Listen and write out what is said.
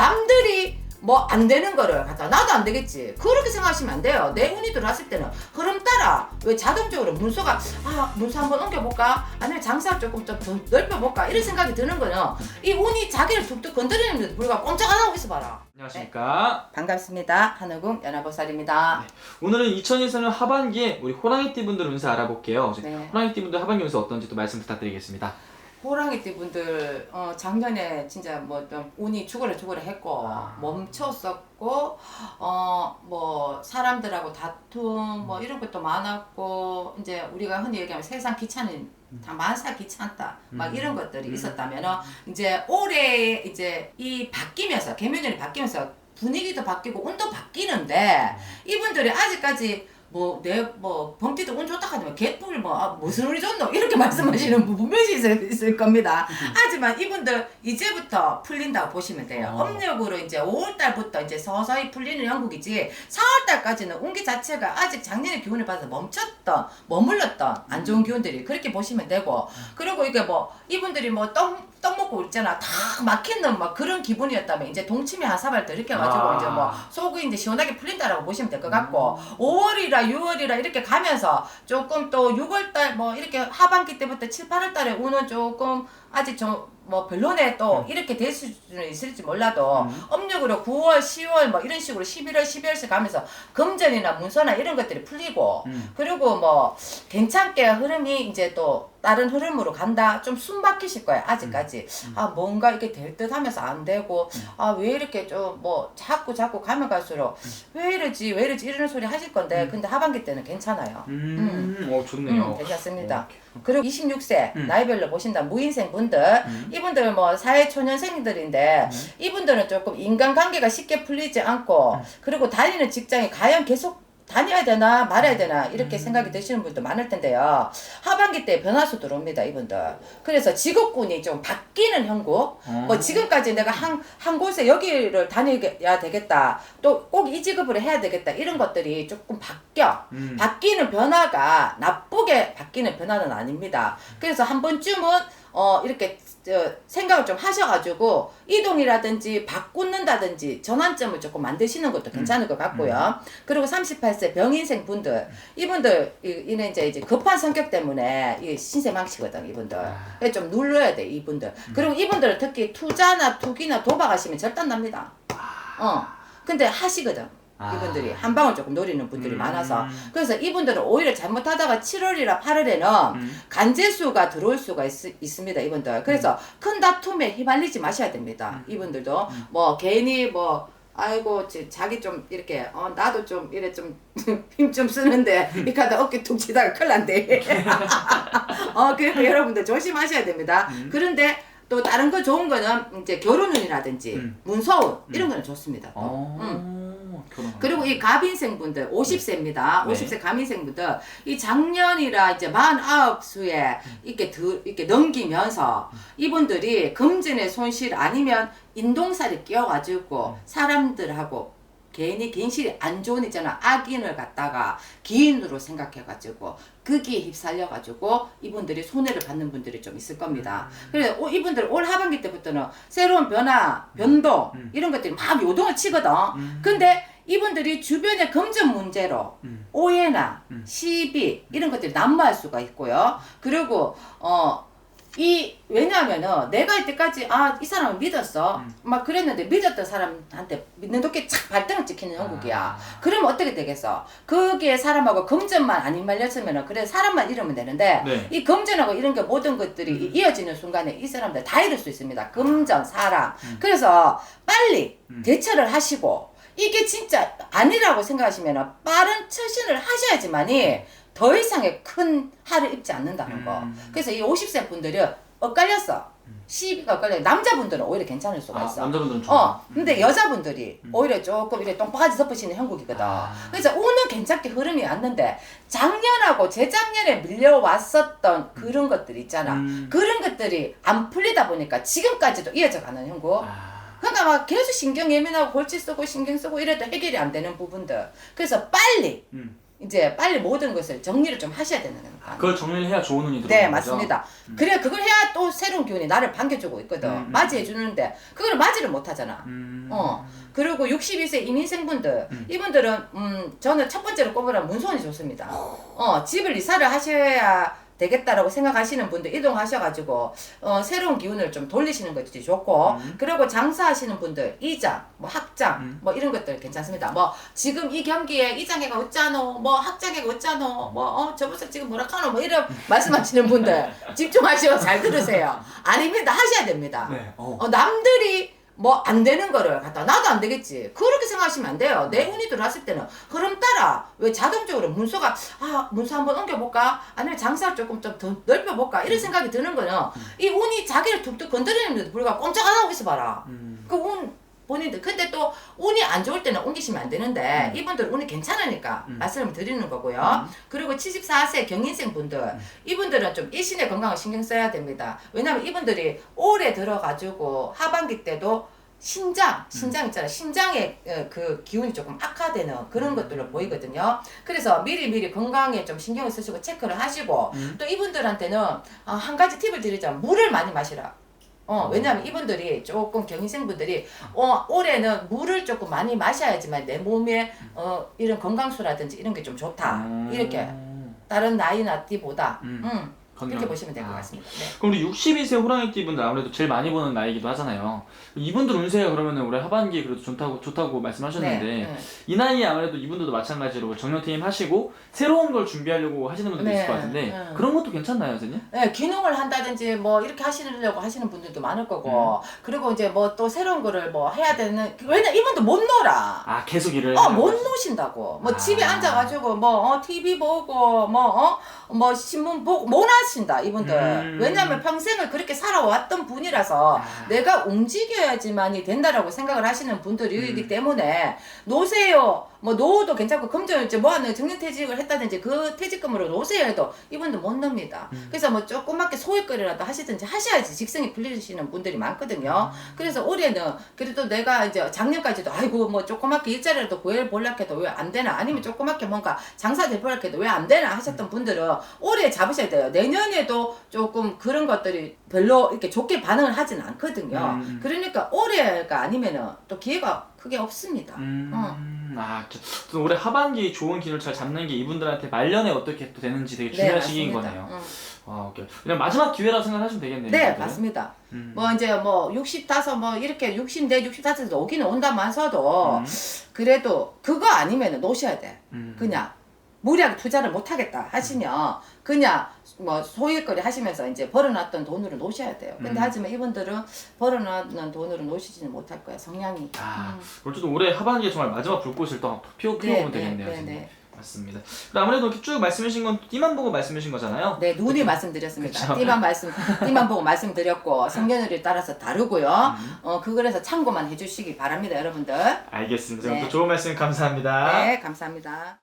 남들이 뭐 안 되는 거를 갖다 나도 안 되겠지. 그렇게 생각하시면 안 돼요. 내 운이 들어왔을 때는. 흐름 따라 왜 자동적으로 문서가 아 문서 한번 옮겨볼까? 아니면 장사 조금 좀 더 넓혀볼까? 이런 생각이 드는 거는 이 운이 자기를 툭툭 건드리는데도 불구하고 꼼짝 안 하고 있어봐라. 안녕하십니까. 반갑습니다. 한우궁 연하보살입니다. 오늘은 2024년 하반기에 우리 호랑이띠 분들 운세 알아볼게요. 네. 호랑이띠 분들 하반기 운세 어떤지 또 말씀 부탁드리겠습니다. 호랑이 띠 분들 어, 작년에 진짜 뭐 좀 운이 죽으라 죽으라 했고 아. 멈췄었고 어 뭐 사람들하고 다툼 뭐 이런 것도 많았고 이제 우리가 흔히 얘기하면 세상 귀찮은 다 만사 귀찮다 막 음. 이런 것들이 음. 있었다면은 이제 올해 이제 이 바뀌면서 개묘년이 바뀌면서 분위기도 바뀌고 운도 바뀌는데 이분들이 아직까지 뭐 내 뭐 범띠도 운 좋다 하지만 개뿔 뭐 아, 무슨 운이 좋노 이렇게 말씀하시는 분 분명히 있을, 있을 겁니다. 하지만 이분들 이제부터 풀린다고 보시면 돼요. 어. 음력으로 이제 5월 달부터 이제 서서히 풀리는 형국이지 4월 달까지는 운기 자체가 아직 작년의 기운을 받아서 멈췄던 머물렀던 안 좋은 기운들이 그렇게 보시면 되고 그리고 이게 뭐 이분들이 뭐 떡 떡 먹고 있잖아 다 막히는 막 그런 기분이었다면 이제 동치미 한 사발 더 이렇게 해가지고 아. 이제 뭐 속이 이제 시원하게 풀린다라고 보시면 될 것 같고 5월이라 6월이라 이렇게 가면서 조금 또 6월달 뭐 이렇게 하반기 때부터 7, 8월달에 우는 조금 아직 좀 뭐 별로네 또 이렇게 될 수는 있을지 몰라도 음. 음력으로 9월, 10월 뭐 이런 식으로 11월, 12월씩 가면서 금전이나 문서나 이런 것들이 풀리고 음. 그리고 뭐 괜찮게 흐름이 이제 또 다른 흐름으로 간다. 좀 숨 막히실 거예요 아직까지. 아 뭔가 이게 될 듯 하면서 안 되고 아 왜 이렇게 좀 뭐 자꾸 자꾸 가면 갈수록 왜 이러지 왜 이러지 이런 소리 하실 건데 근데 하반기 때는 괜찮아요. 음, 어 좋네요. 음, 괜찮습니다. 어, 그리고 26세 음. 나이별로 보신다. 무인생 분들 음. 이분들 뭐 사회 초년생들인데 음. 이분들은 조금 인간관계가 쉽게 풀리지 않고 음. 그리고 다니는 직장이 과연 계속 다녀야 되나 말아야 되나 이렇게 음. 생각이 드시는 분도 많을 텐데요. 하반기 때 변화수 들어옵니다 이분들. 그래서 직업군이 좀 바뀌는 형국. 어. 뭐 지금까지 내가 한, 한 곳에 여기를 다녀야 되겠다. 또 꼭 이 직업을 해야 되겠다. 이런 것들이 조금 바뀌어. 음. 바뀌는 변화가 나쁘 게 바뀌는 변화는 아닙니다. 그래서 한 번쯤은 어 이렇게 저 생각을 좀 하셔가지고 이동이라든지 바꾸는다든지 전환점을 조금 만드시는 것도 괜찮을 것 같고요. 그리고 38세 병인생 분들 이분들 이- 이는 이제 이제 급한 성격 때문에 이 신세 망치거든 이분들. 그래서 좀 눌러야 돼 이분들. 그리고 이분들은 특히 투자나 투기나 도박하시면 절단 납니다. 어. 근데 하시거든. 아. 이분들이 한 방을 조금 노리는 분들이 음. 많아서 그래서 이분들은 오히려 잘못하다가 7월이나 8월에는 음. 간제수가 들어올 수가 있, 있습니다 이분들 그래서 큰 다툼에 휘말리지 마셔야 됩니다 이분들도 뭐 괜히 뭐 아이고 지- 자기 좀 이렇게 어 나도 좀 이래 좀 힘 좀 쓰는데 이 카드 어깨 툭 치다가 큰일 난대 어 그러니까 여러분들 조심하셔야 됩니다 그런데 또 다른 거 좋은 거는 이제 결혼운이라든지 음. 문서운 이런 거는 좋습니다 또. 어. 음. 그리고 이 가빈생분들 50세입니다. 네. 50세 가빈생분들 이 작년이라 이제 49수에 이렇게 드, 이렇게 넘기면서 이분들이 금전의 손실 아니면 인동살이 끼어가지고 사람들하고 괜히 괜시리 안 좋은 있잖아 악인을 갖다가 기인으로 생각해가지고 거기에 휩쓸려가지고 이분들이 손해를 받는 분들이 좀 있을 겁니다. 그래서 오- 이분들 올 하반기 때부터는 새로운 변화, 변동 음. 이런 것들이 막 요동을 치거든. 음. 근데 이분들이 주변의 금전 문제로 음. 오해나 음. 시비 이런 것들이 난무할 수가 있고요. 그리고 어. 이 왜냐하면은 내가 이때까지 아 이 사람을 믿었어 음. 막 그랬는데 믿었던 사람한테 믿는 도끼 착 발등을 찍히는 형국이야 아. 그러면 어떻게 되겠어 거기에 사람하고 금전만 안 휘말렸으면은 그래 사람만 잃으면 되는데 네. 이 금전하고 이런 게 모든 것들이 음. 이어지는 순간에 이 사람들 다 잃을 수 있습니다 금전 사람 음. 그래서 빨리 음. 대처를 하시고 이게 진짜 아니라고 생각하시면 빠른 처신을 하셔야지만이 더 이상의 큰 할을 입지 않는다는 거. 음. 그래서 이 50세 분들이 엇갈렸어. 시비가 엇갈려. 남자분들은 오히려 괜찮을 수가 아, 있어. 남자분들은 좀. 어, 근데 여자분들이 음. 오히려 조금 이렇게 똥바가지 덮으시는 형국이거든. 아. 그래서 오늘 괜찮게 흐름이 왔는데 작년하고 재작년에 밀려왔었던 그런 것들 있잖아. 음. 그런 것들이 안 풀리다 보니까 지금까지도 이어져 가는 형국. 아. 그러니까 막 계속 신경 예민하고 골치 쓰고 신경 쓰고 이래도 해결이 안 되는 부분들. 그래서 빨리 음. 이제 빨리 모든 것을 정리를 좀 하셔야 되는 겁니다. 그걸 정리를 해야 좋은 운이 들어오는 네? 맞습니다. 그래 그걸 해야 또 새로운 기운이 나를 반겨주고 있거든. 음, 음. 맞이해 주는데 그걸 맞이를 못 하잖아. 음. 어. 그리고 62세 이민생분들 음. 이분들은 음 저는 첫 번째로 꼽으라 문손이 좋습니다. 어 집을 이사를 하셔야 되겠다라고 생각하시는 분들 이동하셔가지고 어 새로운 기운을 좀 돌리시는 것이 좋고 음. 그리고 장사하시는 분들 이장 뭐 학장 음. 뭐 이런 것들 괜찮습니다. 뭐 지금 이 경기에 이장애가 어쩌노 뭐 학장애가 어쩌노 뭐 어 저보서 지금 뭐라 카노 뭐 이런 말씀하시는 분들 집중하시고 잘 들으세요. 아닙니다 하셔야 됩니다. 네. 어. 어, 남들이 뭐 안 되는 거를 갖다 나도 안 되겠지. 그렇게 생각하시면 안 돼요. 내 운이 들어왔을 때는. 흐름 따라 왜 자동적으로 문서가 아 문서 한번 옮겨볼까? 아니면 장사를 조금 좀 더 넓혀볼까? 이런 생각이 드는 거는 이 운이 자기를 툭툭 건드리는데도 불구하고 꼼짝 안 하고 있어봐라. 음. 그운 본인들 근데 또 운이 안 좋을 때는 옮기시면 안 되는데 이분들 운이 괜찮으니까 음. 말씀을 드리는 거고요 그리고 74세 경인생 분들 이분들은 좀 일신의 건강을 신경 써야 됩니다 왜냐면 이분들이 올해 들어가지고 하반기 때도 신장, 신장 있잖아요. 신장의 어, 그 기운이 조금 악화되는 그런 것들로 보이거든요. 그래서 미리미리 건강에 좀 신경을 쓰시고 체크를 하시고 음. 또 이분들한테는 어, 한 가지 팁을 드리자면 물을 많이 마시라. 어, 왜냐면 이분들이 조금 경희생분들이 어, 올해는 물을 조금 많이 마셔야지만 내 몸에 어, 이런 건강수라든지 이런 게 좀 좋다. 음. 이렇게 다른 나이 나 띠보다 음. 음. 그렇게 보시면 될것 아. 같습니다. 네. 그럼 우리 62세 호랑이띠 분들 아무래도 제일 많이 보는 나이기도 하잖아요. 이분들 운세가 그러면 은 올해 하반기에 그래도 좋다고 좋다고 말씀하셨는데 네. 이 나이에 아무래도 이분들도 마찬가지로 정년퇴임 하시고 새로운 걸 준비하려고 하시는 분들도 네, 있을 것 같은데 네. 그런 것도 괜찮나요, 선생님? 네, 기능을 한다든지 뭐 이렇게 하시려고 하시는 분들도 많을 거고 음. 그리고 이제 뭐 또 새로운 거를 뭐 해야 되는 왜냐 이분도 못 놀아. 아 계속 일을 어, 못 하시- 노신다고. 뭐 아. 집에 앉아가지고 뭐 어, TV 보고 뭐 어, 뭐 신문 보고 못 하 신다 이분들. 음. 왜냐하면 평생을 그렇게 살아왔던 분이라서 아. 내가 움직여야지만이 된다라고 생각을 하시는 분들이기 음. 때문에 노세요. 뭐 노도 괜찮고 금전일지 뭐 하는 정년퇴직을 했다든지 그 퇴직금으로 노세요 해도 이분들 못 놉니다. 음. 그래서 뭐 조그맣게 소액거리라도 하시든지 하셔야지 직성이 풀리시는 분들이 많거든요. 그래서 올해는 그래도 내가 이제 작년까지도 아이고 뭐 조그맣게 일자리라도 구해보려 해도 왜 안 되나 아니면 조그맣게 뭔가 장사 대보려 해도 왜 안 되나 하셨던 분들은 올해 잡으셔야 돼요. 내년에도 조금 그런 것들이 별로 이렇게 좋게 반응을 하진 않거든요. 음, 음. 그러니까 올해가 아니면은 또 기회가 크게 없습니다. 음, 어. 아, 저- 또 올해 하반기 좋은 기운을 잘 잡는 게 이분들한테 말년에 어떻게 또 되는지 되게 네, 중요한 시기인 맞습니다. 거네요. 응. 아, 오케이. 그냥 마지막 기회라고 생각하시면 되겠네요. 네, 이분들은. 맞습니다. 음. 뭐 이제 뭐 65, 뭐 이렇게 60대, 65에서 오기는 온다면서도 음. 그래도 그거 아니면은 놓으셔야 돼. 음. 그냥 무리하게 투자를 못 하겠다 하시면 그냥 뭐 소일거리 하시면서 이제 벌어놨던 돈으로 놓으셔야 돼요. 근데 음. 하지만 이분들은 벌어놨는 돈으로 놓으시지는 못할 거야. 성향이. 아, 음. 어쨌든 올해 하반기에 정말 마지막 불꽃을 또 피워 피워보면 되겠네요. 네, 선생님. 네. 맞습니다. 그럼 아무래도 이렇게 쭉 말씀하신 건 띠만 보고 말씀하신 거잖아요. 네, 눈이 말씀드렸습니다. 그쵸. 띠만 말씀, 띠만 보고 말씀드렸고 성견을 따라서 다르고요. 음. 어, 그거에서 참고만 해주시기 바랍니다, 여러분들. 알겠습니다. 네. 또 좋은 말씀 감사합니다. 네, 감사합니다.